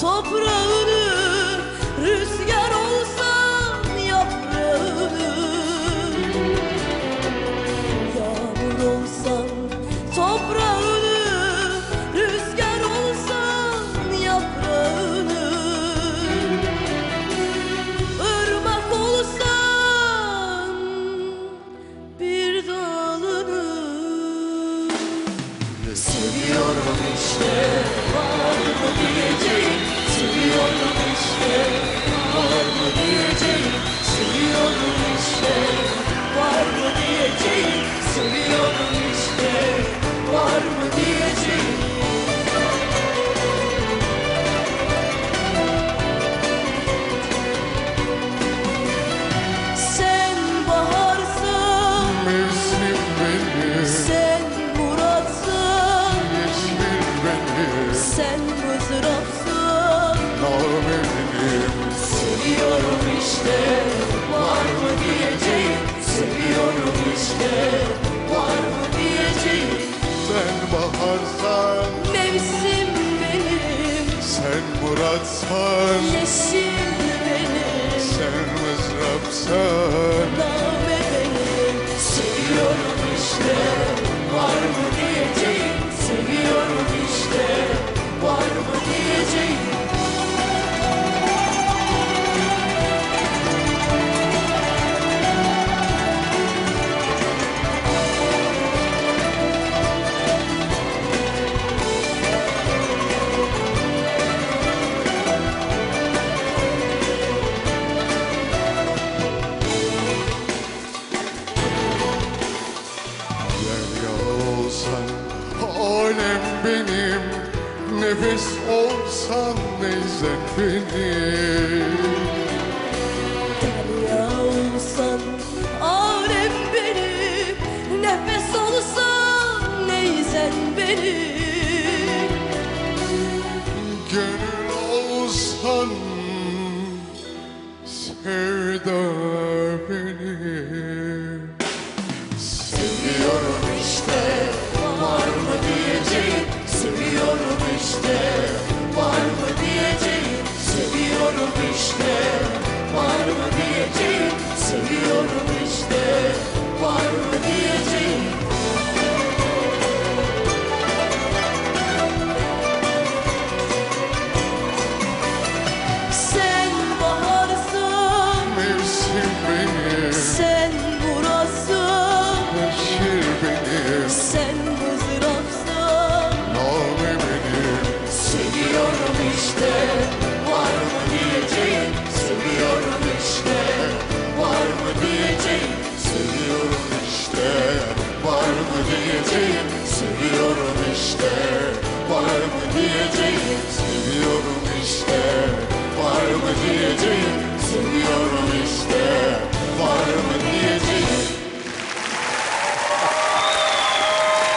Toprağını Rüzgar olsam yaprağını. Yağmur olsam toprağını Rüzgar olsam yaprağını. Irmak olsam bir dalını. Seviyorum işte Seviyorum işte var mı diyeceğim Seviyorum işte var mı işte Var mı diyeceğim Seviyorum işte Var mı diyeceğim Sen baharsan, Mevsim benim sen muratsan, Yeşil benim sen mızrapsan. Benim, nefes olsan neyzen benim. Derya olsan alem benim Nefes olsan neyzen benim Gönül olsan, sevda benim. Seviyorum işte var mı diyeceğim? Seviyorum işte. Var mı diyeceğim? Seviyorum işte. Var mı diyeceğim diyeceğim Seviyorum işte. Var mı diyeceğim Seviyorum işte. Var mı diyeceğim?